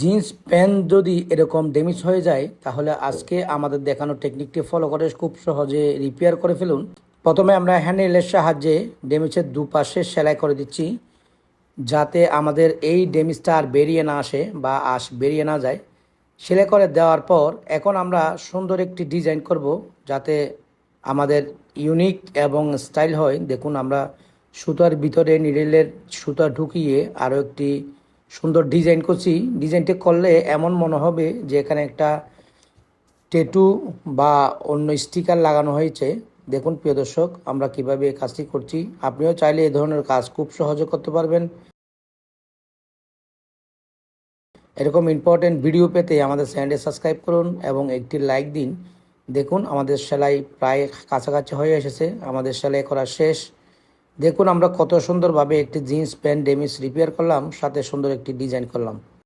Jeans pant যদি এরকম damage হয়ে যায়, তাহলে আজকে আমাদের দেখানো টেকনিকটি ফলো করে খুব সহজে রিপেয়ার করে ফেলুন। প্রথমে আমরা হ্যান্ডেলের সাহায্যে ড্যামেজের দুপাশে সেলাই করে দিচ্ছি, যাতে আমাদের এই ড্যামেজটা আর বেরিয়ে না আসে বা আস বেরিয়ে না যায়। সেলাই করে দেওয়ার পর এখন আমরা সুন্দর একটি ডিজাইন করব, যাতে আমাদের ইউনিক এবং স্টাইল হয়। দেখুন, আমরা সুতার ভিতরে নিডেলের সুতা ঢুকিয়ে আরও একটি সুন্দর ডিজাইন করছি। ডিজাইনটি করলে এমন মনে হবে যে এখানে একটা টেটু বা অন্য স্টিকার লাগানো হয়েছে। দেখুন প্রিয় দর্শক, আমরা কীভাবে এই কাজটি করছি। আপনিও চাইলে এই ধরনের কাজ খুব সহজে করতে পারবেন। এরকম ইম্পর্টেন্ট ভিডিও পেতে আমাদের চ্যানেলটি সাবস্ক্রাইব করুন এবং একটি লাইক দিন। দেখুন, আমাদের সেলাই প্রায় কাছাকাছি হয়ে এসেছে। আমাদের সেলাই করা শেষ। দেখুন আমরা কত সুন্দরভাবে একটি জিন্স, প্যান্ট, ডেমিস রিপেয়ার করলাম, সাথে সুন্দর একটি ডিজাইন করলাম।